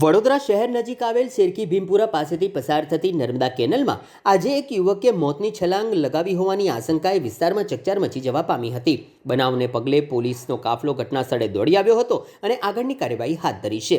વડોદરા શહેર નજીક આવેલ શેરકી ભીમપુરા પાસેથી પસાર થતી નર્મદા કેનલમાં આજે એક યુવકે મોતની છલાંગ લગાવી હોવાની આશંકાએ વિસ્તારમાં ચકચાર મચી જવા પામી હતી. બનાવને પગલે પોલીસનો કાફલો ઘટના સ્થળે દોડી આવ્યો હતો અને આગળની કાર્યવાહી હાથ ધરી છે.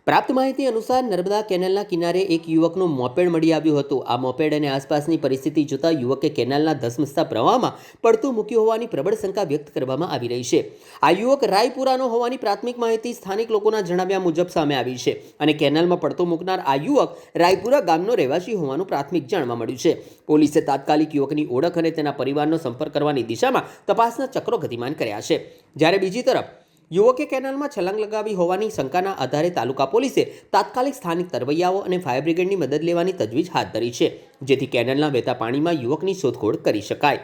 પ્રાપ્ત માહિતી અનુસાર નર્મદા કેનાલના કિનારે એક યુવકનું મોપેડ મળી આવ્યું હતું. આ મોપેડ અને આસપાસની પરિસ્થિતિ જોતા યુવકે કેનાલના ધસમસતા પ્રવાહમાં પડતું મૂક્યું હોવાની પ્રબળ શંકા વ્યક્ત કરવામાં આવી રહી છે. આ યુવક રાયપુરાનો હોવાની પ્રાથમિક માહિતી સ્થાનિક લોકોના જણાવ્યા મુજબ સામે આવી છે અને કેનાલમાં પડતો મૂકનાર આ યુવક રાયપુરા ગામનો રહેવાસી હોવાનું પ્રાથમિક જાણવા મળ્યું છે. પોલીસે તાત્કાલિક યુવકની ઓળખ અને તેના પરિવારનો સંપર્ક કરવાની દિશામાં તપાસના ચક્રો ગતિમાન કર્યા છે. જ્યારે બીજી તરફ યુવકે કેનાલમાં છલાંગ લગાવી હોવાની શંકાના આધારે તાલુકા પોલીસે તાત્કાલિક સ્થાનિક તરવૈયાઓ અને ફાયર બ્રિગેડની મદદ લેવાની તજવીજ હાથ ધરી છે જેથી કેનાલના વહેતા પાણીમાં યુવકની શોધખોળ કરી શકાય.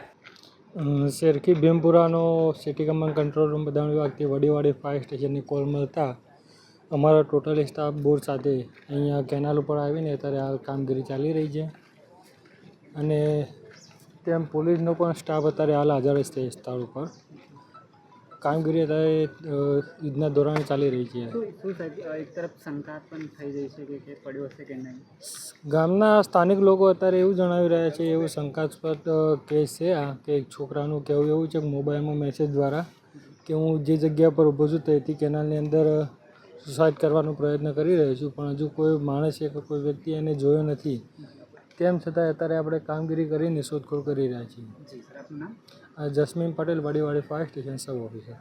અ, ભીમપુરાનો સિટી કમાન્ડ કંટ્રોલ રૂમ બધાણ વિભાગથી વડીવાડી ફાયર સ્ટેશનની કોલ મળતા અમારા ટોટલ સ્ટાફ બોર્ડ સાથે અહીંયા કેનાલ ઉપર આવીને અત્યારે આ કામગીરી ચાલી રહી છે. અને તેમ પોલીસનો પણ સ્ટાફ અત્યારે હાલ હાજર છે સ્થળ ઉપર. કામગીરી અત્યારે યુદ્ધના ધોરણે ચાલી રહી છે. એક તરફ શંકા પણ થઈ રહી છે કે પડ્યો હશે કે નહીં? ગામના સ્થાનિક લોકો અત્યારે એવું જણાવી રહ્યા છે એવું શંકાસ્પદ કેસ છે આ કે એક છોકરાનું કહેવું એવું છે કે મોબાઈલમાં મેસેજ દ્વારા કે હું જે જગ્યા પર ઊભો છું તેથી કેનાલની અંદર સુસાઇડ કરવાનો પ્રયત્ન કરી રહ્યો છું. પણ હજુ કોઈ માણસ કે કોઈ વ્યક્તિ એને જોયો નથી. તેમ છતાં અત્યારે આપણે કામગીરી કરીને શોધખોળ કરી રહ્યા છીએ. Jasmin Patel Vadiwadi fire station sub officer.